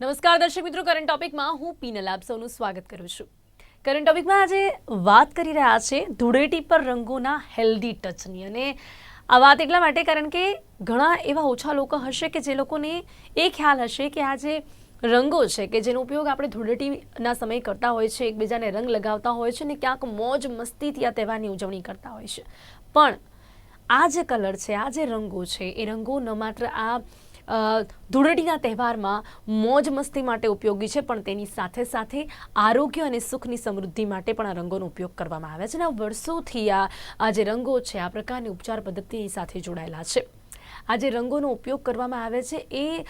નમસ્કાર દર્શક મિત્રો કરંટ ટોપિકમાં હું પીનલ આપ સૌનું સ્વાગત કરું છું. કરંટ ટોપિકમાં આજે વાત કરી રહ્યા છે ધૂળેટી પર રંગોના હેલ્ધી ટચની અને આ વાત એટલા માટે કારણ કે ઘણા એવા ઓછા લોકો હશે કે જે લોકોને એ ખ્યાલ હશે કે આ જે રંગો છે કે જેનો ઉપયોગ આપણે ધૂળેટીના સમયે કરતા હોય છે, એકબીજાને રંગ લગાવતા હોય છે ને ક્યાંક મોજ મસ્તીથી આ તહેવારની ઉજવણી કરતા હોય છે. પણ આ જે કલર છે, આ જે રંગો છે, એ રંગો ન માત્ર આ ધૂળેટીના તહેવારમાં મોજ મસ્તી માટે ઉપયોગી છે, પણ તેની સાથે સાથે આરોગ્ય અને સુખની સમૃદ્ધિ માટે પણ આ રંગોનો ઉપયોગ કરવામાં આવે છે અને વર્ષોથી આ આ જે રંગો છે, આ પ્રકારની ઉપચાર પદ્ધતિની સાથે જોડાયેલા છે. આ જે રંગોનો ઉપયોગ કરવામાં આવે છે, એ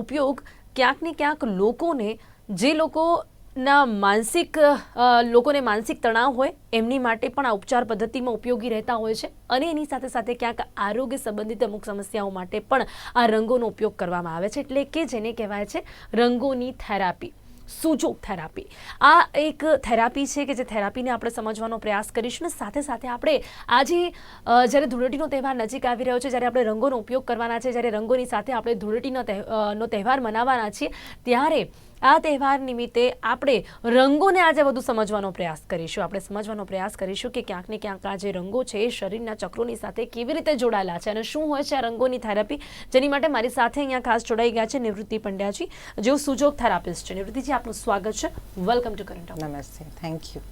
ઉપયોગ ક્યાંક ને ક્યાંક લોકોને, જે લોકોના માનસિક લોકોને માનસિક તણાવ હોય, એમની માટે પણ આ ઉપચાર પદ્ધતિમાં ઉપયોગી રહેતા હોય છે. અને એની સાથે સાથે ક્યાંક આરોગ્ય સંબંધિત અમુક સમસ્યાઓ માટે પણ આ રંગોનો ઉપયોગ કરવામાં આવે છે. એટલે કે જેને કહેવાય છે રંગોની થેરાપી સૂચોક થેરાપી. આ એક થેરાપી છે કે જે થેરાપીને આપણે સમજવાનો પ્રયાસ કરીશું ને સાથે સાથે આપણે આજે જ્યારે ધૂળેટીનો તહેવાર નજીક આવી રહ્યો છે, જ્યારે આપણે રંગોનો ઉપયોગ કરવાના છે, જ્યારે રંગોની સાથે આપણે ધૂળેટીનો નો તહેવાર મનાવવાના છીએ, ત્યારે આ તહેવાર નિમિત્તે આપણે રંગોને આજે વધુ સમજવાનો પ્રયાસ કરીશું. આપણે સમજવાનો પ્રયાસ કરીશું કે ક્યાંક ને ક્યાંક આ જે રંગો છે એ શરીરના ચક્રોની સાથે કેવી રીતે જોડાયેલા છે અને શું હોય છે આ રંગોની થેરાપી? જેની માટે મારી સાથે અહીંયા ખાસ જોડાઈ ગયા છે નિવૃત્તિ પંડ્યાજી જેઓ સુજોગ થેરાપિસ્ટ છે. નિવૃત્તિજી આપનું સ્વાગત છે. વેલકમ ટુ કરંટ નમસ્તે. થેન્ક યુ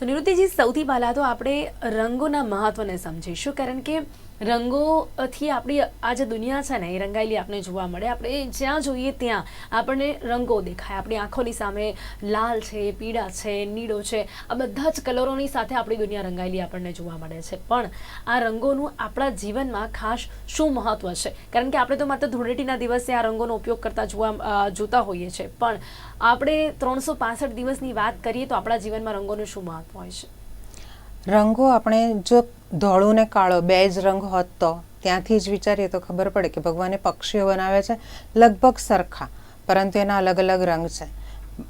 તો નિવૃત્તિજી સૌથી પહેલાં તો આપણે રંગોના મહત્વને સમજીશું. કારણ કે રંગોથી આપણી આ જે દુનિયા છે ને, એ રંગાયેલી આપણે જોવા મળે. આપણે જ્યાં જોઈએ ત્યાં આપણને રંગો દેખાય. આપણી આંખોની સામે લાલ છે, પીળા છે, નીળો છે, આ બધા જ કલરોની સાથે આપણી દુનિયા રંગાયેલી આપણને જોવા મળે છે. પણ આ રંગોનું આપણા જીવનમાં ખાસ શું મહત્વ છે? કારણ કે આપણે તો માત્ર ધૂળેટીના દિવસે આ રંગોનો ઉપયોગ કરતા જોવા જોતા હોઈએ છીએ પણ આપણે ત્રણસો દિવસની વાત કરીએ તો આપણા જીવનમાં રંગોનું શું મહત્વ હોય છે? રંગો આપણે જો ધોળું ને કાળો બે જ રંગ હોત તો, ત્યાંથી જ વિચારીએ તો ખબર પડે કે ભગવાને પક્ષીઓ બનાવે છે લગભગ સરખા, પરંતુ એના અલગ અલગ રંગ છે.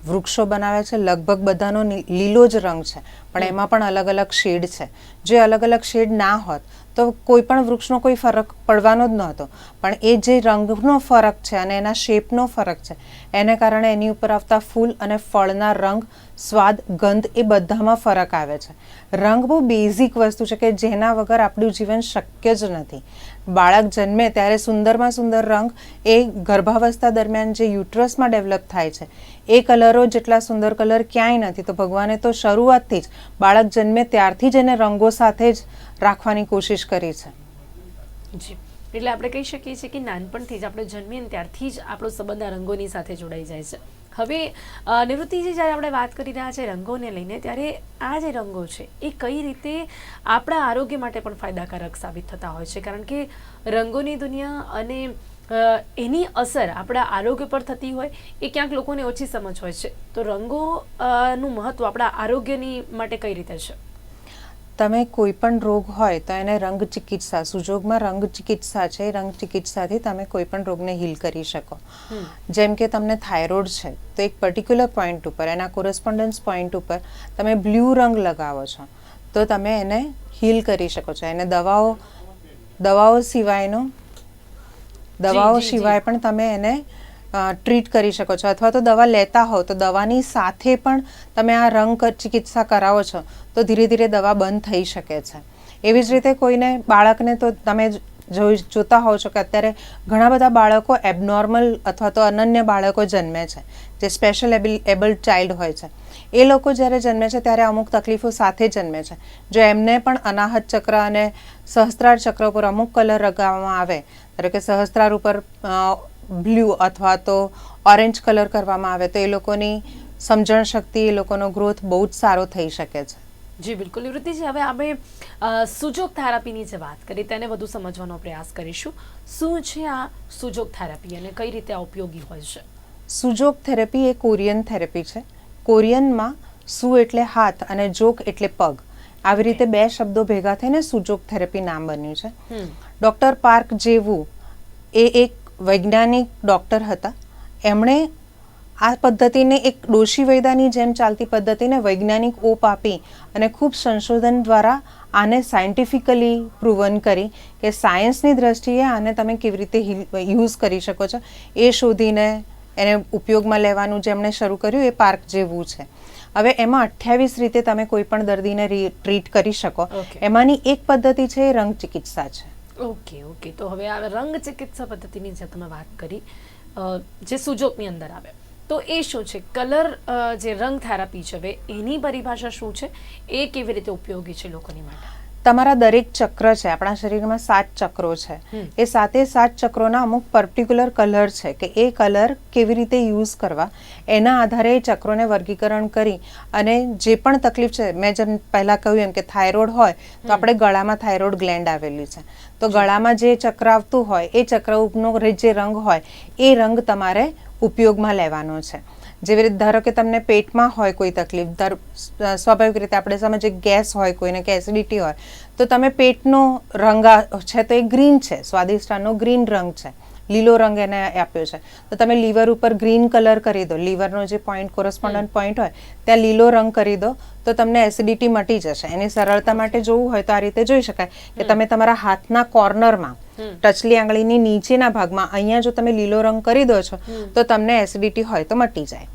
વૃક્ષો બનાવે છે લગભગ બધાનો લીલો જ રંગ છે પણ એમાં પણ અલગ અલગ શેડ છે. જે અલગ અલગ શેડ ના હોત તો કોઈ પણ વૃક્ષનો કોઈ ફરક પડવાનો જ નહોતો પણ એ જે રંગનો ફરક છે અને એના શેપનો ફરક છે એને કારણે એની ઉપર આવતા ફૂલ અને ફળના રંગ સ્વાદ ગંધ એ બધામાં ફરક આવે છે. રંગ બહુ બેઝિક વસ્તુ છે કે જેના વગર આપણું જીવન શક્ય જ નથી. બાળક જન્મે ત્યારે સુંદરમાં સુંદર રંગ એ ગર્ભાવસ્થા દરમિયાન જે યુટ્રસમાં ડેવલપ થાય છે, એ કલરો જેટલા સુંદર કલર ક્યાંય નથી. તો ભગવાને તો શરૂઆતથી જ બાળક જન્મે ત્યારથી જ એને રંગો સાથે જ રાખવાની કોશિશ કરી છે. જી. એટલે આપણે કહી શકીએ છીએ કે નાનપણથી જ આપણે જન્મીએ ત્યારથી જ આપણો સંબંધ આ રંગોની સાથે જોડાઈ જાય છે. હવે નિવૃત્તિજી જ્યારે આપણે વાત કરી રહ્યા છે રંગોને લઈને, ત્યારે આ જે રંગો છે, એ કઈ રીતે આપણા આરોગ્ય માટે પણ ફાયદાકારક સાબિત થતા હોય છે? કારણ કે રંગોની દુનિયા અને એની અસર આપણા આરોગ્ય પર થતી હોય, એ ક્યાંક લોકોને ઓછી સમજ હોય છે. તો રંગો નું મહત્વ આપણા આરોગ્યની માટે કઈ રીતે છે? તમે કોઈ પણ રોગ હોય તો એને રંગ ચિકિત્સા સુજોગમાં રંગ ચિકિત્સા છે રંગ ચિકિત્સાથી તમે કોઈ પણ રોગને હીલ કરી શકો. જેમ કે તમને થાઇરોઇડ છે તો એક પર્ટિક્યુલર પોઈન્ટ ઉપર એના કોરસ્પોન્ડન્સ પોઈન્ટ ઉપર તમે બ્લુ રંગ લગાવો છો તો તમે એને હીલ કરી શકો છો. એને દવાઓ દવાઓ સિવાયનો દવાઓ. સિવાય પણ તમે એને ટ્રીટ કરી શકો છો. અથવા તો દવા લેતા હો તો દવાની સાથે પણ તમે આ રંગ ચિકિત્સા કરાવો છો, તો ધીરે ધીરે દવા બંધ થઈ શકે છે. એવી જ રીતે કોઈને બાળકને તો તમે જોઈ, જોતા હોવ છો કે અત્યારે ઘણા બધા બાળકો એબનોર્મલ અથવા તો અનન્ય બાળકો જન્મે છે, જે સ્પેશિયલ એબલ એબલ્ડ ચાઇલ્ડ હોય છે. એ લોકો જ્યારે જન્મે છે, ત્યારે અમુક તકલીફો સાથે જન્મે છે. જો એમને પણ અનાહત ચક્ર અને સહસ્ત્રાર ચક્ર પર અમુક કલર લગાવવામાં આવે, ધારો કે સહસ્ત્રાર ઉપર બ્લુ અથવા તો ઓરેન્જ કલર કરવામાં આવે તો એ લોકોની સમજણ શક્તિ એ લોકોનો ગ્રોથ બહુ જ સારો થઈ શકે છે. જી બિલકુલ. નિવૃત્તિજી હવે આપણે સુજોગ થેરાપીની જે વાત કરી તેને વધુ સમજવાનો પ્રયાસ કરીશું. શું છે આ સુજોગ થેરાપી અને કઈ રીતે આ ઉપયોગી હોય છે? સુજોગ થેરેપી એ કોરિયન થેરેપી છે. કોરિયનમાં સુ એટલે હાથ અને જોગ એટલે પગ. આવી રીતે બે શબ્દો ભેગા થઈને સુજોગ થેરેપી નામ બન્યું છે. ડોક્ટર ડૉક્ટર પાર્ક જેવું એ એક વૈજ્ઞાનિક ડૉક્ટર હતા. એમણે આ પદ્ધતિને એક ડોશી વૈદાની જેમ ચાલતી પદ્ધતિને વૈજ્ઞાનિક ઓપ આપી અને ખૂબ સંશોધન દ્વારા આને સાયન્ટિફિકલી પ્રૂવન કરી કે સાયન્સની દ્રષ્ટિએ આને તમે કેવી રીતે યુઝ કરી શકો છો. એ શોધીને એને ઉપયોગમાં લેવાનું જેમણે શરૂ કર્યું એ પાર્ક જેવું છે. હવે એમાં અઠ્યાવીસ રીતે તમે કોઈ પણ દર્દીને ટ્રીટ કરી શકો. એમાંની એક પદ્ધતિ છે એ રંગ ચિકિત્સા છે. ઓકે ઓકે તો હવે આ રંગ ચિકિત્સા પદ્ધતિની જે તમે વાત કરી જે સુજોગની અંદર આવે. તો એ શું છે? કલર જે રંગ થેરાપી છે, હવે એની પરિભાષા શું છે? એ કેવી રીતે ઉપયોગી છે લોકોની માટે? તમારા દરેક ચક્ર છે આપણા શરીરમાં સાત ચક્રો છે. એ સાતે સાત ચક્રોના અમુક પર્ટિક્યુલર કલર છે કે એ કલર કેવી રીતે યુઝ કરવા એના આધારે એ ચક્રોને વર્ગીકરણ કરી અને જે પણ તકલીફ છે મેં જેમ પહેલાં કહ્યું એમ કે થાઇરોઇડ હોય તો આપણે ગળામાં થાઇરોઇડ ગ્લેન્ડ આવેલી છે. તો ગળામાં જે ચક્ર આવતું હોય એ ચક્ર ઉપનો જે રંગ હોય એ રંગ તમારે ઉપયોગમાં લેવાનો છે. જેવી રીતે ધારો કે તમને પેટમાં હોય કોઈ તકલીફ, ધારો સ્વાભાવિક રીતે આપણે સમજીએ ગેસ હોય કોઈને કે એસિડિટી હોય, તો તમે પેટનો રંગ છે તો એ ગ્રીન છે સ્વાદિષ્ટાનો ગ્રીન રંગ છે. લીલો રંગ એને આપ્યો છે. તો તમે લીવર ઉપર ગ્રીન કલર કરી દો. લીવરનો જે પોઈન્ટ કોરસ્પોન્ડન્ટ પોઈન્ટ હોય ત્યાં લીલો રંગ કરી દો તો તમને એસિડિટી મટી જશે. એની સરળતા માટે જોવું હોય તો આ રીતે જોઈ શકાય કે તમે તમારા હાથના કોર્નરમાં ટચલી આંગળીની નીચેના ભાગમાં અહીંયા જો તમે લીલો રંગ કરી દો છો તો તમને એસિડિટી હોય તો મટી જાય.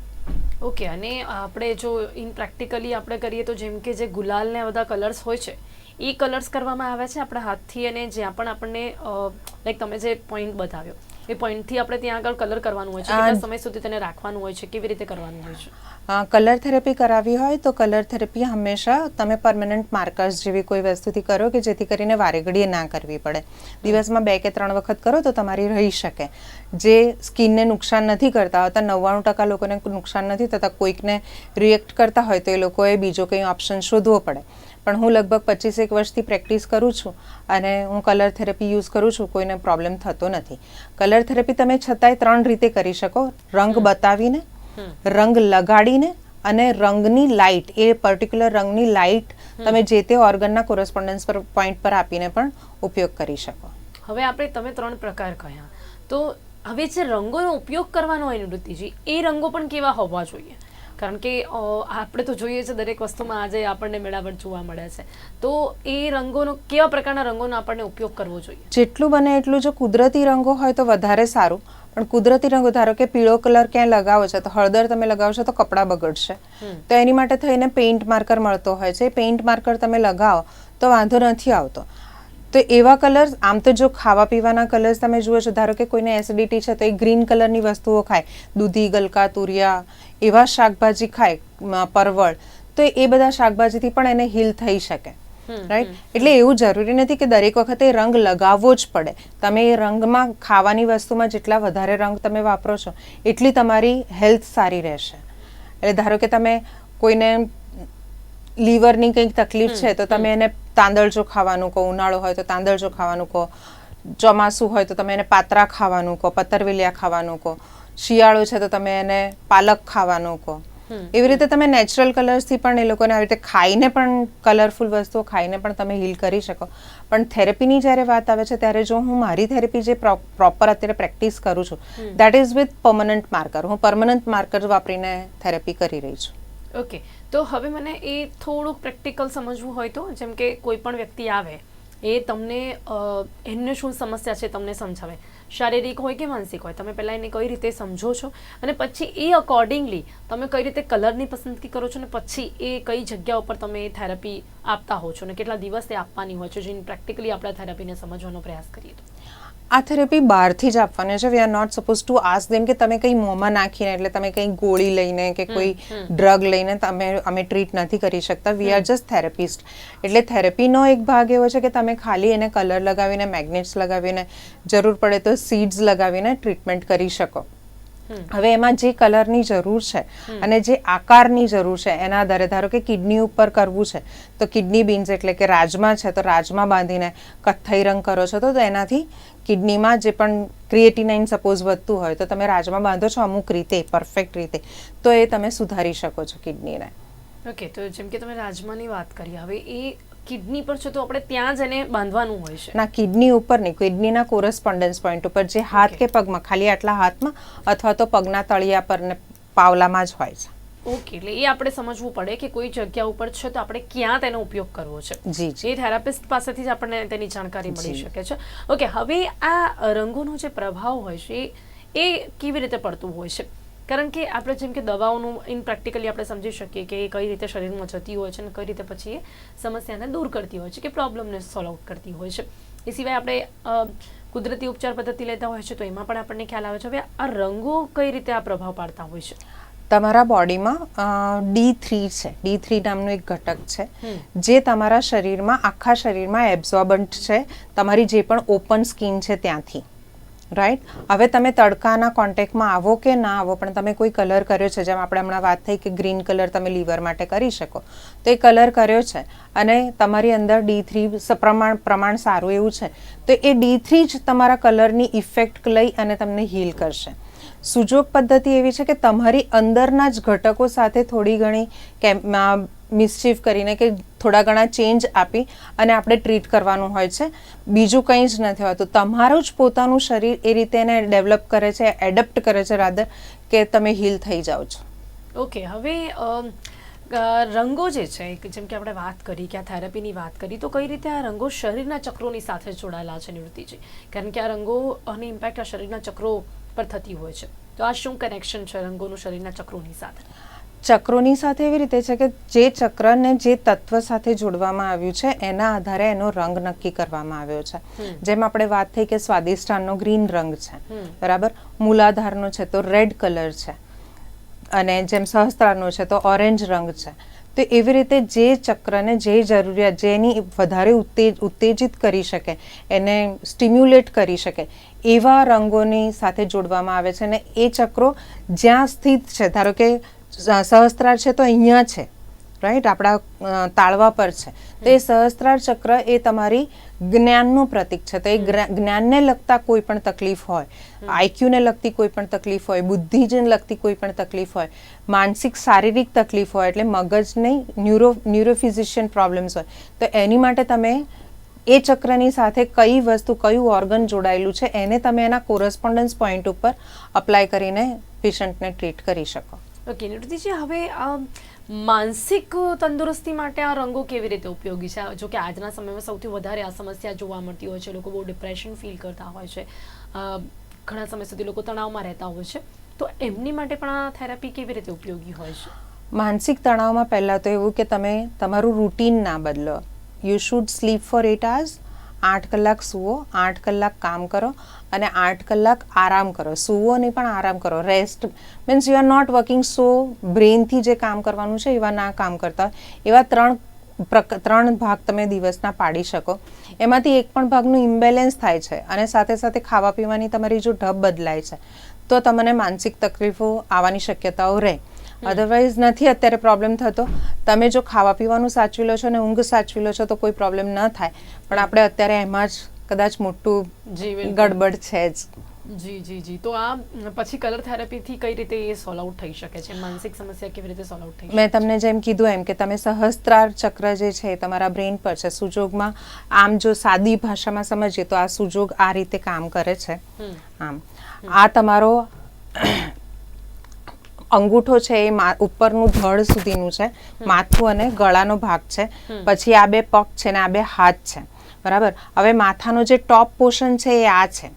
ઓકે અને આપણે જો ઇન પ્રેક્ટિકલી આપણે કરીએ તો જેમ કે જે ગુલાલ ને બધા કલર્સ હોય છે એ કલર્સ કરવામાં આવે છે આપણા હાથથી અને જ્યાં પણ આપણને લાઈક તમે જે પોઈન્ટ બતાવ્યો એ પોઈન્ટથી આપણે ત્યાં આગળ કલર કરવાનું હોય છે કેટલા સમય સુધી તેને રાખવાનું હોય છે કેવી રીતે કરવાનું હોય છે? કલર થેરેપી કરાવી હોય તો કલર થેરેપી હંમેશા તમે પરમનન્ટ માર્કર્સ જેવી કોઈ વસ્તુથી કરો કે જેથી કરીને વારેઘડીએ ના કરવી પડે. દિવસમાં બે કે ત્રણ વખત કરો તો તમારી રહી શકે. જે સ્કિનને નુકસાન નથી કરતા હોતા નવ્વાણું ટકા લોકોને નુકસાન નથી થતા કોઈકને રિએક્ટ કરતા હોય તો એ લોકોએ બીજો કંઈ ઓપ્શન શોધવો પડે. પણ હું લગભગ પચીસેક વર્ષથી પ્રેક્ટિસ કરું છું અને હું કલર થેરેપી યુઝ કરું છું કોઈને પ્રોબ્લેમ થતો નથી. કલર થેરેપી તમે છતાંય ત્રણ રીતે કરી શકો. રંગ બતાવીને રંગ લગાડીને અને રંગની લાઇટ એ પર્ટિક્યુલર રંગની લાઇટ તમે જે તે ઓર્ગનના કોરસ્પોન્ડન્સ પર પોઈન્ટ પર આપીને પણ ઉપયોગ કરી શકો. હવે આપણે તમે ત્રણ પ્રકાર કહ્યા તો હવે જે રંગોનો ઉપયોગ કરવાનો હોય નૃત્યજી એ રંગો પણ કેવા હોવા જોઈએ? કારણ કે આપણે તો જોઈએ છે દરેક વસ્તુમાં આજે આપણને મેળાવટ જોવા મળે છે. તો એ રંગોનો કેવા પ્રકારના રંગોનો આપણને ઉપયોગ કરવો જોઈએ? જેટલું બને એટલું જો કુદરતી રંગો હોય તો વધારે સારું. પણ કુદરતી રંગો ધારો કે પીળો કલર ક્યાંય લગાવો છો તો હળદર તમે લગાવશો તો કપડાં બગડશે. તો એની માટે થઈને પેઇન્ટ માર્કર મળતો હોય છે. પેઇન્ટ માર્કર તમે લગાવો તો વાંધો નથી આવતો. તો એવા કલર્સ આમ તો જો ખાવા પીવાના કલર્સ તમે જુઓ છો ધારો કે કોઈને એસિડિટી છે તો એ ગ્રીન કલરની વસ્તુઓ ખાય. દૂધી ગલકા તુરિયા એવા શાકભાજી ખાય પરવળ. તો એ બધા શાકભાજીથી પણ એને હીલ થઈ શકે. રાઈટ એટલે એવું જરૂરી નથી કે દરેક વખતે રંગ લગાવવો જ પડે. તમે એ રંગમાં ખાવાની વસ્તુમાં જેટલા વધારે રંગ તમે વાપરો છો એટલી તમારી હેલ્થ સારી રહેશે. એટલે ધારો કે તમે કોઈને લીવરની કંઈક તકલીફ છે તો તમે એને તાંદળજો ખાવાનું કહો ઉનાળો હોય તો તાંદળજો ખાવાનું કહો ચોમાસું હોય તો તમે એને પાત્રા ખાવાનું કહો પતરવેલિયા ખાવાનું કહો શિયાળો છે તો તમે એને પાલક ખાવાનું કહો. એવી રીતે તમે નેચરલ કલર્સથી પણ એ લોકોને આવી રીતે ખાઈને પણ કલરફુલ વસ્તુઓ ખાઈને પણ તમે હીલ કરી શકો. પણ થેરેપીની જ્યારે વાત આવે છે ત્યારે જો હું મારી થેરેપી જે પ્રોપર અત્યારે પ્રેક્ટિસ કરું છું that is with permanent marker હું પરમનન્ટ માર્કર વાપરીને થેરેપી કરી રહી છું. ઓકે તો હવે મને એ થોડુંક પ્રેક્ટિકલ સમજવું હોય તો, જેમ કે કોઈ પણ વ્યક્તિ આવે, એ તમને એમને શું સમસ્યા છે તમને સમજાવે. શારીરિક હોય કે માનસિક હોય, તમે પહેલાં એને કઈ રીતે સમજો છો? અને પછી એ અકોર્ડિંગલી તમે કઈ રીતે કલરની પસંદગી કરો છો? અને પછી એ કઈ જગ્યા ઉપર તમે થેરપી આપતા હો છો? અને કેટલા દિવસ તે આપવાની હોય છે? જેની પ્રેક્ટિકલી આપણે થેરપીને સમજવાનો પ્રયાસ કરીએ તો. આ થેરેપી બહારથી જ આપવાની છે. We are not suppose to ask them કે તમે કંઈ મોંમાં નાખીને એટલે તમે કંઈ ગોળી લઈને કે કોઈ ડ્રગ લઈને તમે અમે ટ્રીટ નથી કરી શકતા. વી આર જસ્ટ થેરેપિસ્ટ એટલે થેરેપીનો એક ભાગ એવો છે કે તમે ખાલી એને કલર લગાવીને મેગ્નેટ્સ લગાવીને જરૂર પડે તો સીડ્સ લગાવીને ટ્રીટમેન્ટ કરી શકો. હવે એમાં જે કલરની જરૂર છે અને જે આકારની જરૂર છે એના આધારે ધારો કે કિડની ઉપર કરવું છે તો કિડની બીન્સ એટલે કે રાજમા છે તો રાજમા બાંધીને કથ્થઈ રંગ કરો છો તો એનાથી કિડનીમાં જે પણ ક્રિએટિનાઇન સપોઝ વધતું હોય તો તમે રાજમા બાંધો છો અમુક રીતે પરફેક્ટ રીતે તો એ તમે સુધારી શકો છો કિડનીને. ઓકે તો જેમ કે તમે રાજમાની વાત કરી હવે એ કિડની પર છે તો આપણે ત્યાં જ એને બાંધવાનું હોય છે. ના કિડની ઉપર નહીં. કિડનીના કોરસ્પોન્ડન્સ પોઈન્ટ ઉપર જે હાથ કે પગમાં ખાલી આટલા હાથમાં અથવા તો પગના તળિયા પર ને પાવલામાં જ હોય છે. ઓકે એટલે એ આપણે સમજવું પડે કે કોઈ જગ્યા ઉપર છે તો આપણે ક્યાં તેનો ઉપયોગ કરવો છે. જી જી. થેરાપિસ્ટ પાસેથી જ આપણને તેની જાણકારી મળી શકે છે. ઓકે હવે આ રંગોનો જે પ્રભાવ હોય છે એ કેવી રીતે પડતું હોય છે? કારણ કે આપણે જેમ કે દવાઓનું ઇન પ્રેક્ટિકલી આપણે સમજી શકીએ કે એ કઈ રીતે શરીરમાં જતી હોય છે અને કઈ રીતે પછી એ સમસ્યાને દૂર કરતી હોય છે કે પ્રોબ્લેમને સોલ્વ કરતી હોય છે. એ સિવાય આપણે કુદરતી ઉપચાર પદ્ધતિ લેતા હોય છે તો એમાં પણ આપણને ખ્યાલ આવે છે હવે આ રંગો કઈ રીતે આ પ્રભાવ પાડતા હોય છે. તમારા બોડીમાં ડી થ્રી છે. ડી થ્રી નામનું એક ઘટક છે. જે તમારા શરીરમાં આખા શરીરમાં એબ્ઝોર્બન્ટ છે. તમારી જે પણ ઓપન સ્કિન છે ત્યાંથી. રાઈટ હવે તમે તડકાના કોન્ટેક્ટમાં આવો કે ના આવો, પણ તમે કોઈ કલર કર્યો છે, જેમ આપણે હમણાં વાત થઈ કે ગ્રીન કલર તમે લીવર માટે કરી શકો. તો એ કલર કર્યો છે અને તમારી અંદર ડી થ્રી પ્રમાણ પ્રમાણ સારું એવું છે. તો એ ડી થ્રી જ તમારા કલરની ઇફેક્ટ લઈ અને તમને હીલ કરશે. સુજોગ પદ્ધતિ એવી છે કે તમારી અંદરના જ ઘટકો સાથે થોડી ઘણી કેમ મિસચીફ કરીને કે થોડા ઘણા ચેન્જ આપી અને આપણે ટ્રીટ કરવાનું હોય છે. બીજું કંઈ જ નથી હોતું. તમારું જ પોતાનું શરીર એ રીતે એને ડેવલપ કરે છે એડપ્ટ કરે છે રાધર કે તમે હીલ થઈ જાઓ છો. ઓકે હવે રંગો જે છે જેમ કે આપણે વાત કરી કે આ થેરેપીની વાત કરી, તો કઈ રીતે આ રંગો શરીરના ચક્રોની સાથે જોડાયેલા છે નિવૃત્તિજી? કારણ કે આ રંગો અને ઇમ્પેક્ટ આ શરીરના ચક્રો પર થતી હોય છે. તો આ શું કનેક્શન છે રંગોનું શરીરના ચક્રોની સાથે? ચક્રોની સાથે એવી રીતે છે કે જે ચક્રને જે તત્વ સાથે જોડવામાં આવ્યું છે એના આધારે એનો રંગ નક્કી કરવામાં આવ્યો છે. જેમ આપણે વાત થઈ કે સ્વાદિષ્ઠાનનો ગ્રીન રંગ છે. બરાબર? મૂલાધારનો છે તો રેડ કલર છે. અને જેમ સહસ્ત્રારનો છે તો ઓરેન્જ રંગ છે. તો એવી રીતે જે ચક્રને જે જરૂરિયાત જેની વધારે ઉત્તેજ ઉત્તેજિત કરી શકે એને સ્ટિમ્યુલેટ કરી શકે એવા રંગોની સાથે જોડવામાં આવે છે અને એ ચક્રો જ્યાં સ્થિત છે. ધારો કે સહસ્ત્રાર છે તો અહીંયા છે રાઈટ આપણા તાળવા પર છે. તો એ સહસ્ત્રાર ચક્ર એ તમારી જ્ઞાનનું પ્રતીક છે. તો એ જ્ઞાનને લગતા કોઈ પણ તકલીફ હોય આઈક્યુને લગતી કોઈ પણ તકલીફ હોય બુદ્ધિજને લગતી કોઈ પણ તકલીફ હોય, માનસિક, શારીરિક તકલીફ હોય, એટલે મગજની ન્યુરો, ન્યુરોફિઝિશિયન પ્રોબ્લેમ્સ હોય, તો એની માટે તમે એ ચક્રની સાથે કઈ વસ્તુ કયું ઓર્ગન જોડાયેલું છે એને તમે એના કોરસ્પોન્ડન્સ પોઈન્ટ ઉપર અપ્લાય કરીને પેશન્ટને ટ્રીટ કરી શકો. ઓકે નિવૃત્તિજી હવે આ માનસિક તંદુરસ્તી માટે આ રંગો કેવી રીતે ઉપયોગી છે? જો કે આજના સમયમાં સૌથી વધારે આ સમસ્યા જોવા મળતી હોય છે લોકો બહુ ડિપ્રેશન ફીલ કરતા હોય છે. ઘણા સમય સુધી લોકો તણાવમાં રહેતા હોય છે. તો એમની માટે પણ આ થેરાપી કેવી રીતે ઉપયોગી હોય છે? માનસિક તણાવમાં પહેલાં તો એવું કે તમે તમારું રૂટીન ના બદલો. You should sleep for eight hours આઠ કલાક સૂવો, આઠ કલાક કામ કરો અને આઠ કલાક આરામ કરો. સૂવો નહીં પણ આરામ કરો. Rest means you are not working so બ્રેનથી જે કામ કરવાનું છે, એવા ના કામ કરતા. એવા ત્રણ પ્રક- ત્રણ ભાગ તમે દિવસના પાડી શકો. એમાંથી એક પણ ભાગનું ઇમ્બેલેન્સ થાય છે અને સાથે સાથે ખાવા પીવાની તમારી જો ઢબ બદલાય છે, તો તમને માનસિક તકલીફો આવવાની શક્યતાઓ રહે. અધરવાઇઝ નથી અત્યારે પ્રોબ્લેમ થતો. તમે જો ખાવા પીવાનું સાચવી લો છો અને ઊંઘ સાચવી લો છો તો કોઈ પ્રોબ્લેમ ન થાય. પણ આપણે અત્યારે એમાં જ કદાચ મોટું ગડબડ છે જ. જી જી જી. તો આ પછી કલર થેરાપીથી કઈ રીતે એ સોલ્વ આઉટ થઈ શકે છે? માનસિક સમસ્યા કેવી રીતે સોલ્વ આઉટ થઈ મેં તમને જેમ કીધું એમ કે તમે સહસ્ત્રાર ચક્ર જે છે એ તમારા બ્રેન પર છે. સુજોગમાં આમ જો સાદી ભાષામાં સમજીએ તો આ સુજોગ આ રીતે કામ કરે છે. આમ. આ તમારો અંગૂઠો છે એ ઉપરનું ધડ સુધીનું છે. માથું અને ગળાનો ભાગ છે. પછી આ બે પગ છે ને આ બે હાથ છે. બરાબર? હવે માથાનો જે ટોપ પોર્શન છે એ આ છે.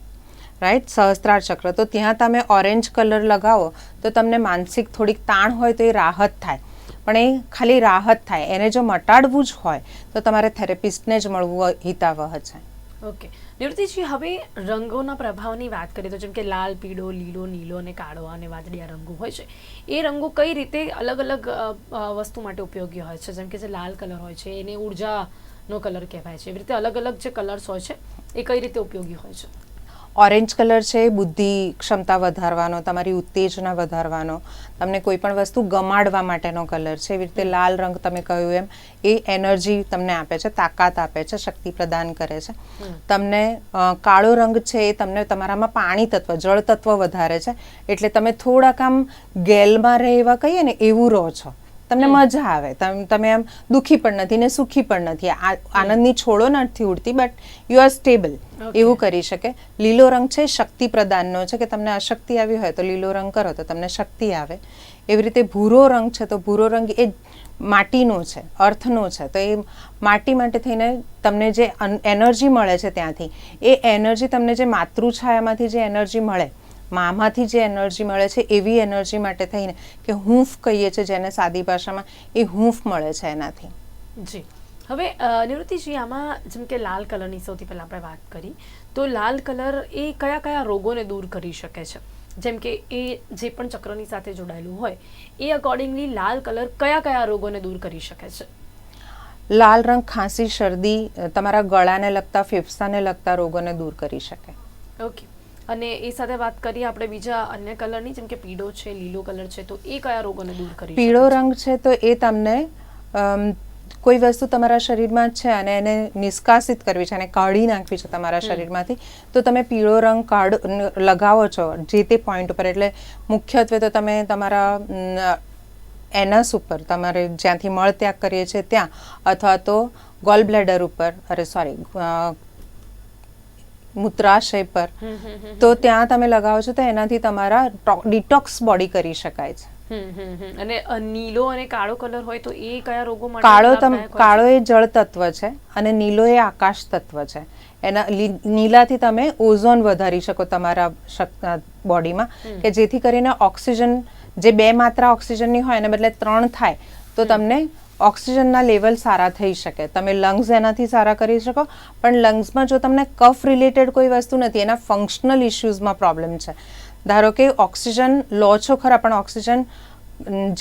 રાઈટ? સહસ્ત્રાર ચક્ર. તો ત્યાં તમે ઓરેન્જ કલર લગાવો તો તમને માનસિક થોડીક તાણ હોય તો એ રાહત થાય. પણ એ ખાલી રાહત થાય. એને જો મટાડવું જ હોય તો તમારે થેરેપિસ્ટને જ મળવું હિતાવહ છે. ઓકે. નિવૃત્તિજી, હવે રંગોના પ્રભાવની વાત કરીએ તો જેમ કે લાલ, પીળો, લીલો, નીલો અને કાળો અને વાદળિયા રંગો હોય છે, એ રંગો કઈ રીતે અલગ અલગ વસ્તુ માટે ઉપયોગી હોય છે? જેમ કે જે લાલ કલર હોય છે, એને ઉર્જાનો કલર કહેવાય છે. એવી રીતે અલગ અલગ જે કલર્સ હોય છે, એ કઈ રીતે ઉપયોગી હોય છે? ઓરેન્જ કલર છે એ બુદ્ધિ ક્ષમતા વધારવાનો તમારી ઉત્તેજના વધારવાનો તમને કોઈ પણ વસ્તુ ગમાડવા માટેનો કલર છે એવી રીતે લાલ રંગ તમે કહ્યું એમ એ એનર્જી તમને આપે છે તાકાત આપે છે શક્તિ પ્રદાન કરે છે. તમને કાળો રંગ છે એ તમને તમારામાં પાણી તત્વ જળ તત્વ વધારે છે એટલે તમે થોડાક આમ ગેલમાં રહે એવા કહીએ ને એવું રહો છો. તમને મજા આવે. તમ- તમે આમ દુઃખી પણ નથી ને સુખી પણ નથી. આ આનંદની છોડો નથી ઉડતી બટ યુ આર સ્ટેબલ એવું કરી શકે. લીલો રંગ છે શક્તિ પ્રદાનનો છે કે તમને અશક્તિ આવી હોય તો લીલો રંગ કરો તો તમને શક્તિ આવે. એવી રીતે ભૂરો રંગ છે તો ભૂરો રંગ એ માટીનો છે અર્થનો છે. તો એ માટી માટે થઈને તમને જે એનર્જી મળે છે ત્યાંથી એ એનર્જી તમને જે માતૃછાયામાંથી જે એનર્જી મળે મામાંથી જે એનર્જી મળે છે એવી એનર્જી માટે થઈને કે હૂંફ કહીએ છીએ જેને સાદી ભાષામાં એ હૂંફ મળે છે એનાથી. જી. હવે નિવૃત્તિજી આમાં જેમ કે લાલ કલરની સૌથી પહેલાં આપણે વાત કરી તો લાલ કલર એ કયા કયા રોગોને દૂર કરી શકે છે? જેમ કે એ જે પણ ચક્રની સાથે જોડાયેલું હોય એ અકોર્ડિંગલી લાલ કલર કયા કયા રોગોને દૂર કરી શકે છે? લાલ રંગ ખાંસી શરદી તમારા ગળાને લગતા ફેફસાને લગતા રોગોને દૂર કરી શકે. ઓકે. અને એ સાથે વાત કરીએ આપણે બીજા અન્ય કલરની જેમ કે પીળો છે લીલો કલર છે તો એ કયા રોગોને દૂર કરી પીળો રંગ છે તો એ તમને કોઈ વસ્તુ તમારા શરીરમાં છે અને એને નિષ્કાસિત કરવી છે અને કાઢી નાખવી છે તમારા શરીરમાંથી તો તમે પીળો રંગ કાઢ લગાવો છો જે તે પોઈન્ટ ઉપર. એટલે મુખ્યત્વે તો તમે તમારા એનસ ઉપર તમારે જ્યાંથી મળ ત્યાગ કરીએ છીએ ત્યાં અથવા તો ગોલ બ્લેડર ઉપર અરે સોરી મૂત્રાશય પર. તો ત્યાં તમે લગાવો છો તો એનાથી તમારા ડિટોક્સ બોડી કરી શકાય છે. અને નીલો અને કાળો કલર હોય તો એ કયા રોગો માટે કાળો? કાળો એ જળ તત્વ છે અને નીલો એ આકાશ તત્વ છે. એના નીલાથી તમે ઓઝોન વધારી શકો તમારા બોડીમાં કે જેથી કરીને ઓક્સિજન જે બે માત્રા ઓક્સિજનની હોય એને બદલે ત્રણ થાય તો તમને ઓક્સિજનના લેવલ સારા થઈ શકે. તમે લંગ્સ એનાથી સારા કરી શકો, પણ લંગ્સમાં જો તમને કફ રિલેટેડ કોઈ વસ્તુ નથી, એના ફંક્શનલ ઇશ્યુઝમાં પ્રોબ્લેમ છે. ધારો કે ઓક્સિજન, લો છો ખરા, પણ ઓક્સિજન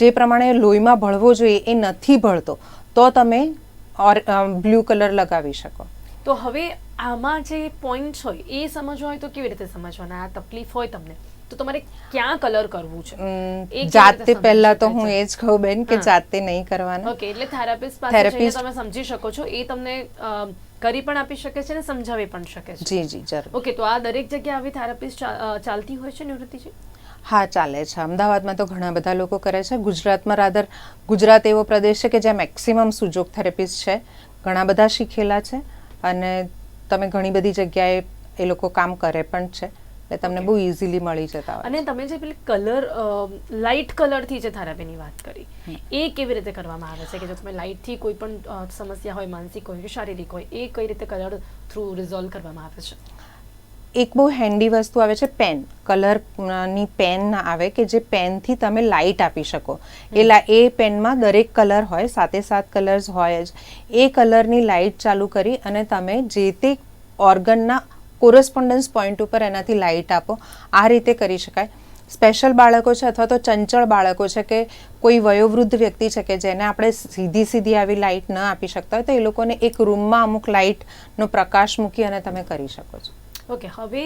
જે પ્રમાણે લોહીમાં ભળવો જોઈએ એ નથી ભળતો, તો તમે ઓર બ્લુ કલર લગાવી શકો. તો હવે આમાં જે પોઈન્ટ હોય એ સમજવા હોય તો કેવી રીતે સમજવાના? આ તકલીફ હોય તમને? તો તમારે ક્યાં કલર કરવું છે? જાતે પહેલા તો હું એ જ કહું બેન કે જાતે નહીં કરવાનું. ઓકે એટલે થેરાપિસ્ટ પાસે તમે સમજી શકો છો. એ તમને કરી પણ આપી શકે છે અને સમજાવી પણ શકે છે. જી જી જરૂર. ઓકે તો આ દરેક જગ્યાએ આવી થેરાપિસ્ટ ચાલતી હોય છે નિવૃત્તિજી હા ચાલે છે. અમદાવાદમાં તો ઘણા બધા લોકો કરે છે. ગુજરાતમાં રાધર ગુજરાત એવો પ્રદેશ છે કે જ્યાં મેક્સિમમ સુજોગ થેરેપિસ્ટ છે. ઘણા બધા શીખેલા છે. અને તમે ઘણી બધી જગ્યાએ એ લોકો કામ કરે પણ છે. એટલે તમને બહુ ઇઝીલી મળી જતા હોય. અને તમે જે પેલી કલર લાઇટ કલરથી જે થેરાપીની વાત કરી એ કેવી રીતે કરવામાં આવે છે? કે જો તમે લાઇટથી કોઈ પણ સમસ્યા હોય માનસિક હોય કે શારીરિક હોય એ કઈ રીતે કલર થ્રુ રિઝોલ્વ કરવામાં આવે છે? એક બહુ હેન્ડી વસ્તુ આવે છે પેન કલરની પેન આવે કે જે પેનથી તમે લાઇટ આપી શકો. એ એ પેનમાં દરેક કલર હોય સાતે સાત કલર્સ હોય જ. એ કલરની લાઇટ ચાલુ કરી અને તમે જે તે ઓર્ગનના કોરસ્પોન્ડન્સ પોઈન્ટ ઉપર એનાથી લાઇટ આપો. આ રીતે કરી શકાય. સ્પેશિયલ બાળકો છે અથવા તો ચંચળ બાળકો છે કે કોઈ વયોવૃદ્ધ વ્યક્તિ છે કે જેને આપણે સીધી સીધી આવી લાઇટ ન આપી શકતા હોય, તો એ લોકોને એક રૂમમાં અમુક લાઇટનો પ્રકાશ મૂકી અને તમે કરી શકો છો. ઓકે, હવે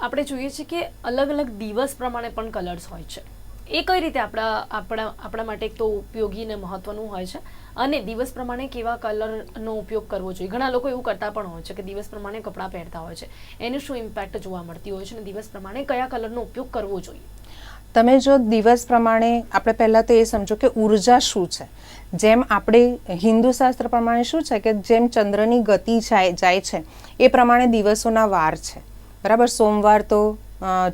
આપણે જોઈએ છીએ કે અલગ અલગ દિવસ પ્રમાણે પણ કલર્સ હોય છે. એ કઈ રીતે આપણા આપણા આપણા માટે એક તો ઉપયોગી અને મહત્વનું હોય છે? અને દિવસ પ્રમાણે કેવા કલરનો ઉપયોગ કરવો જોઈએ? ઘણા લોકો એવું કરતા પણ હોય છે કે દિવસ પ્રમાણે કપડાં પહેરતા હોય છે. એનું શું ઇમ્પેક્ટ જોવા મળતી હોય છે અને દિવસ પ્રમાણે કયા કલરનો ઉપયોગ કરવો જોઈએ? તમે જો દિવસ પ્રમાણે આપણે પહેલાં તો એ સમજો કે ઊર્જા શું છે? જેમ આપણે હિન્દુ શાસ્ત્ર પ્રમાણે શું છે કે જેમ ચંદ્રની ગતિ જાય જાય છે, એ પ્રમાણે દિવસોના વાર છે. બરાબર? સોમવાર તો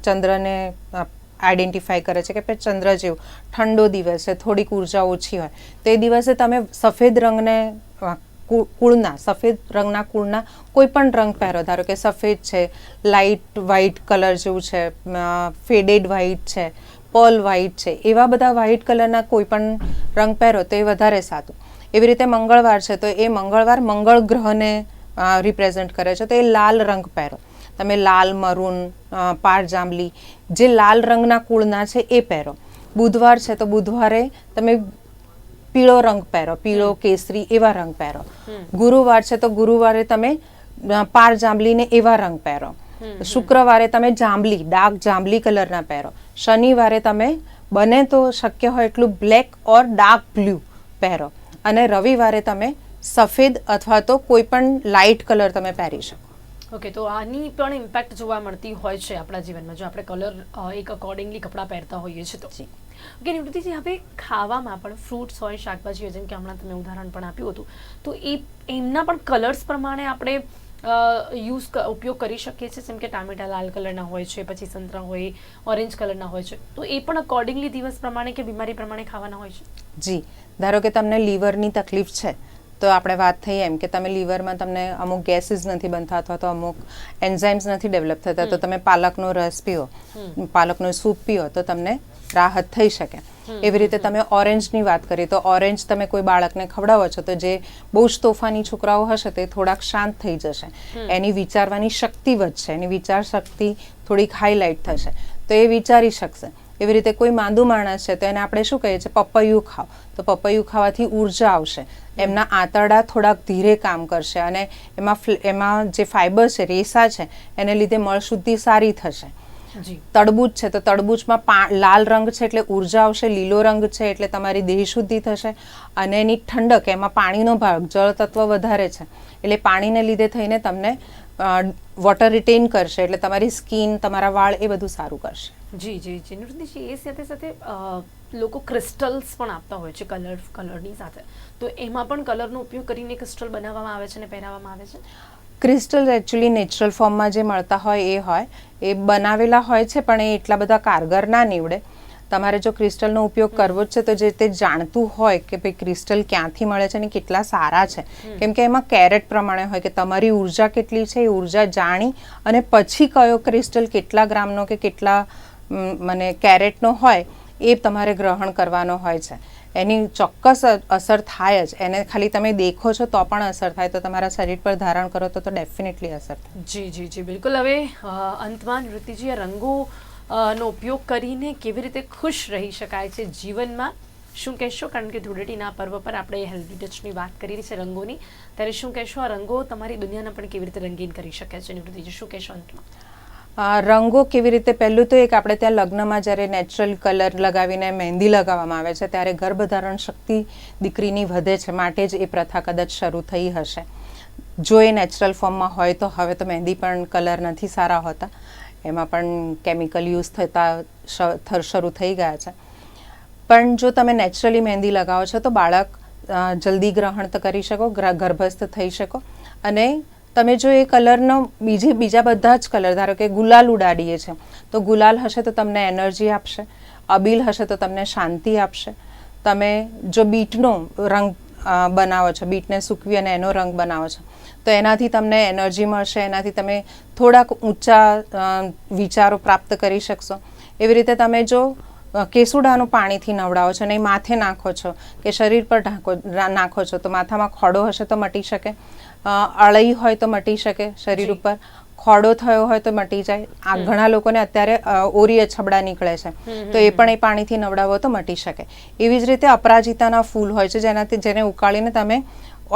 ચંદ્રને આઈડેન્ટિફાઈ કરે છે કે ભાઈ ચંદ્ર જેવું, ઠંડો દિવસ છે, થોડીક ઊર્જા ઓછી હોય. તો દિવસે તમે સફેદ રંગને કુળના, સફેદ રંગના કુળના કોઈ પણ રંગ પહેરો. ધારો કે સફેદ છે લાઇટ વ્હાઇટ કલર જેવું છે ફેડેડ વ્હાઇટ છે પર્લ વ્હાઇટ છે, એવા બધા વ્હાઇટ કલરના કોઈ પણ રંગ પહેરો તો એ વધારે સારું. એવી રીતે મંગળવાર છે તો એ મંગળવાર મંગળ ગ્રહને રિપ્રેઝન્ટ કરે છે તો એ લાલ રંગ પહેરો. તમે લાલ મરૂન પાર જાંબલી જે લાલ રંગના કુળના છે એ પહેરો. બુધવાર છે તો બુધવારે તમે પીળો રંગ પહેરો પીળો કેસરી એવા રંગ પહેરો. ગુરુવાર છે તો ગુરુવારે તમે પાર જાંબલીને એવા રંગ પહેરો. શુક્રવારે તમે જાંબલી ડાર્ક જાંબલી કલરના પહેરો. શનિવારે તમે બને તો શક્ય હોય એટલું બ્લેક ઓર ડાર્ક બ્લુ પહેરો. અને રવિવારે તમે સફેદ અથવા તો કોઈ પણ લાઇટ કલર તમે પહેરી શકો. ઓકે તો આની પણ ઇમ્પેક્ટ જોવા મળતી હોય છે આપણા જીવનમાં જો આપણે કલર એક અકોર્ડિંગલી કપડાં પહેરતા હોઈએ છીએ તો. ઓકે નિવૃત્તિજી હવે ખાવામાં પણ ફ્રૂટ્સ હોય શાકભાજી હોય જેમ કે હમણાં તમે ઉદાહરણ પણ આપ્યું હતું તો એ એમના પણ કલર્સ પ્રમાણે આપણે યુઝ ઉપયોગ કરી શકીએ છીએ જેમ કે ટામેટા લાલ કલરના હોય છે પછી સંતરા હોય ઓરેન્જ કલરના હોય છે. તો એ પણ અકોર્ડિંગલી દિવસ પ્રમાણે કે બીમારી પ્રમાણે ખાવાના હોય છે? જી. ધારો કે તમને લીવરની તકલીફ છે તો આપણે વાત થઈ એમ કે તમે લીવરમાં તમને અમુક ગેસીસ નથી બનતા અથવા તો અમુક એન્ઝાઇમ્સ નથી ડેવલપ થતા તો તમે પાલકનો રસ પીઓ પાલકનો સૂપ પીઓ તો તમને રાહત થઈ શકે. એવી રીતે તમે ઓરેન્જની વાત કરી તો ઓરેન્જ તમે કોઈ બાળકને ખવડાવો છો તો જે બહુ જ તોફાની છોકરાઓ હશે તે થોડાક શાંત થઈ જશે. એની વિચારવાની શક્તિ વધશે એની વિચાર શક્તિ થોડીક હાઇલાઇટ થશે. તો એ વિચારી શકશે. એવી રીતે કોઈ માંદુ માણસ છે તો એને આપણે શું કહીએ છીએ? પપૈયું ખાઓ. તો પપૈયું ખાવાથી ઊર્જા આવશે. એમના આંતરડા થોડાક ધીરે કામ કરશે અને એમાં એમાં જે ફાઇબર છે રેસા છે એને લીધે મળશુદ્ધિ સારી થશે. તડબૂચ છે તો તડબૂચમાં પા લાલ રંગ છે એટલે ઊર્જા આવશે લીલો રંગ છે એટલે તમારી દેહ શુદ્ધિ થશે અને એની ઠંડક એમાં પાણીનો ભાગ જળ તત્વ વધારે છે. એટલે પાણીને લીધે થઈને તમને વોટર રિટેન કરશે એટલે તમારી સ્કિન તમારા વાળ એ બધું સારું કરશે. જી જી જી. નિવૃત્તિજી એ સાથે સાથે લોકો ક્રિસ્ટલ્સ પણ આપતા હોય છે કલર કલરની સાથે. તો એમાં પણ કલરનો ઉપયોગ કરીને ક્રિસ્ટલ બનાવવામાં આવે છે અને પહેરાવવામાં આવે છે? ક્રિસ્ટલ એકચ્યુઅલી નેચરલ ફોર્મમાં જે મળતા હોય એ હોય. એ બનાવેલા હોય છે પણ એ એટલા બધા કારગર ના નીવડે. તમારે જો ક્રિસ્ટલનો ઉપયોગ કરવો જ છે તો જે તે જાણતું હોય કે ભાઈ ક્રિસ્ટલ ક્યાંથી મળે છે અને કેટલા સારા છે. કેમ કે એમાં કેરેટ પ્રમાણે હોય કે તમારી ઊર્જા કેટલી છે એ ઊર્જા જાણી અને પછી કયો ક્રિસ્ટલ કેટલા ગ્રામનો કે કેટલા મને કેરેટનો હોય એ તમારે ગ્રહણ કરવાનો હોય છે. એની ચોક્કસ અસર થાય જ. એને ખાલી તમે દેખો છો તો પણ અસર થાય. તો તમારા શરીર પર ધારણ કરો તો તો ડેફિનેટલી અસર થાય. જી જી જી બિલકુલ. હવે અંતમાં નિવૃત્તિજી રંગો નો ઉપયોગ કરીને કેવી રીતે ખુશ રહી શકાય છે જીવનમાં? શું કહેશો? કારણ કે ધૂળેટીના પર્વ પર આપણે હેલ્ધી ટચની વાત કરી છે રંગોની. ત્યારે શું કહેશો? આ રંગો તમારી દુનિયાને પણ કેવી રીતે રંગીન કરી શકે છે? નિવૃત્તિજી શું કહેશો અંતમાં? રંગો કેવી રીતે? પહેલું તો એક આપણે ત્યાં લગ્નમાં જ્યારે નેચરલ કલર લગાવીને મહેંદી લગાવવામાં આવે છે, ત્યારે ગર્ભધારણ શક્તિ દીકરીની વધે છે. માટે જ એ પ્રથા કદાચ શરૂ થઈ હશે. જો એ નેચરલ ફોર્મમાં હોય તો હવે તો મહેંદી પણ કલર નથી સારા હોતા. એમાં પણ કેમિકલ યુઝ થતા શરૂ થઈ ગયા છે. પણ જો તમે નેચરલી મહેંદી લગાવો છો તો બાળક જલ્દી ગ્રહણ તો કરી શકો, ગ્ર- ગર્ભસ્થ થઈ શકો. અને તમે જો એ કલરનો બીજી, બીજા બધા જ કલર, ધારો કે ગુલાલ ઉડાડીએ છે, તો ગુલાલ હશે તો તમને એનર્જી આપશે, અબીલ હશે તો તમને શાંતિ આપશે. તમે જો બીટનો રંગ બનાવો છો, બીટને સૂકવી અને એનો રંગ બનાવો છો તો એનાથી તમને એનર્જી મળશે એનાથી તમે થોડાક ઊંચા વિચારો પ્રાપ્ત કરી શકશો. એવી રીતે તમે જો કેસુડાનું પાણીથી નવડાવો છો અને એ માથે નાખો છો કે શરીર પર ઢાંકો નાખો છો તો માથામાં ખોડો હશે તો મટી શકે. અળઈ હોય તો મટી શકે શરીર ઉપર. ખોડો થયો હોય તો મટી જાય. આ ઘણા લોકોને અત્યારે અ, ઓરી અછબડા નીકળે છે. તો એ પણ એ પાણીથી નવડાવો તો મટી શકે. એવી જ રીતે અપરાજિતાના ફૂલ હોય છે જેનાથી જેને ઉકાળીને તમે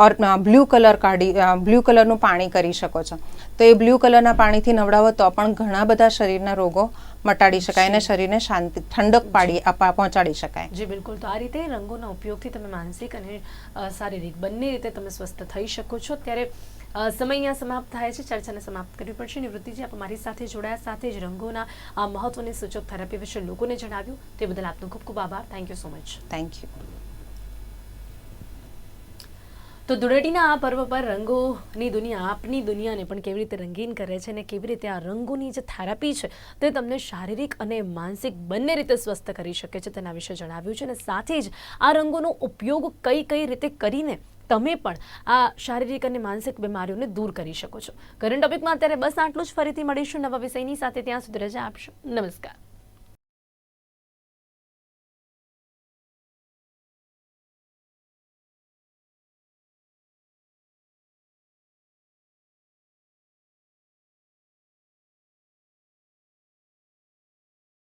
ઓર બ્લુ કલર કાઢી બ્લુ કલરનું પાણી કરી શકો છો. તો એ બ્લુ કલરના પાણીથી નવડાવો તો પણ ઘણા બધા શરીરના રોગો મટાડી શકાય અને શરીરને શાંતિ ઠંડક પાડી આપા પહોંચાડી શકાય. જી બિલકુલ. તો આ રીતે રંગોના ઉપયોગથી તમે માનસિક અને શારીરિક બંને રીતે તમે સ્વસ્થ થઈ શકો છો. ત્યારે સમય અહીંયા સમાપ્ત થાય છે. ચર્ચાને સમાપ્ત કરવી પડશે. નિવૃત્તિજી આપ મારી સાથે જોડાયા સાથે જ રંગોના આ મહત્વની સૂચક થેરાપી વિશે લોકોને જણાવ્યું. તે બદલ આપનો ખૂબ ખૂબ આભાર. Thank you so much thank you તો ધૂળેટીના આ પર્વ પર રંગોની દુનિયા, આપની દુનિયાને પણ કેવી રીતે રંગીન કરે છે અને કેવી રીતે આ રંગોની જે થેરાપી છે તે તમને શારીરિક અને માનસિક બંને રીતે સ્વસ્થ કરી શકે છે તેના વિશે જણાવ્યું છે અને સાથે જ આ રંગોનો ઉપયોગ કઈ કઈ રીતે કરીને તમે પણ આ શારીરિક અને માનસિક બીમારીઓને દૂર કરી શકો છો. કરંટ ટોપિકમાં અત્યારે બસ આટલું જ. ફરીથી મળીશું નવા વિષયની સાથે. ત્યાં સુધી રજા આપશો. નમસ્કાર.